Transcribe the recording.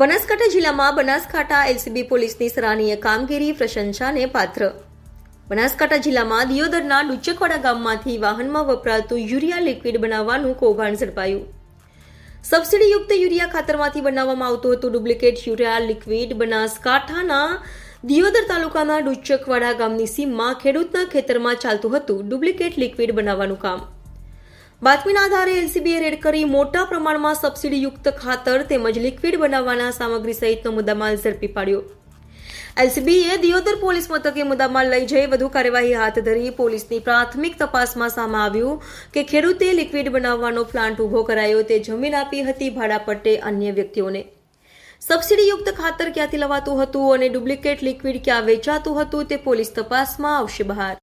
બનાસકાંઠા જિલ્લામાં બનાસકાંઠા એલસીબી પોલીસની સરાહનીય કામગીરી પ્રશંસાને પાત્ર. બનાસકાંઠા જિલ્લામાં દિયોદરના ડુચકવાડા ગામમાંથી વાહનમાં વપરાતું યુરિયા લિક્વિડ બનાવવાનું કૌભાંડ ઝડપાયું. સબસિડીયુક્ત યુરિયા ખાતરમાંથી બનાવવામાં આવતું હતું ડુપ્લિકેટ યુરિયા લિક્વિડ બનાસકાંઠાના દિયોદર તાલુકાના ડુચકવાડા ગામની સીમમાં ખેડૂતના ખેતરમાં ચાલતું હતું ડુપ્લિકેટ લિક્વિડ બનાવવાનું કામ. બાતમીના આધારે એલસીબીએ રેડ કરી મોટા પ્રમાણમાં સબસિડીયુક્ત ખાતર તેમજ લિક્વિડ બનાવવાના સામગ્રી સહિતનો મુદ્દામાલ ઝડપી પાડ્યો. એલસીબીએ દિયોદર પોલીસ મથકે મુદ્દામાલ લઈ જઈ વધુ કાર્યવાહી હાથ ધરી પોલીસની પ્રાથમિક તપાસમાં સામે આવ્યું કે ખેડૂતે લિક્વિડ બનાવવાનો પ્લાન્ટ ઊભો કરાયો તે જમીન આપી હતી ભાડા પટ્ટે અન્ય વ્યક્તિઓને. સબસિડીયુક્ત ખાતર ક્યાંથી લવાતું હતું અને ડુપ્લિકેટ લિક્વિડ ક્યાં વેચાતું હતું તે પોલીસ તપાસમાં આવશે બહાર.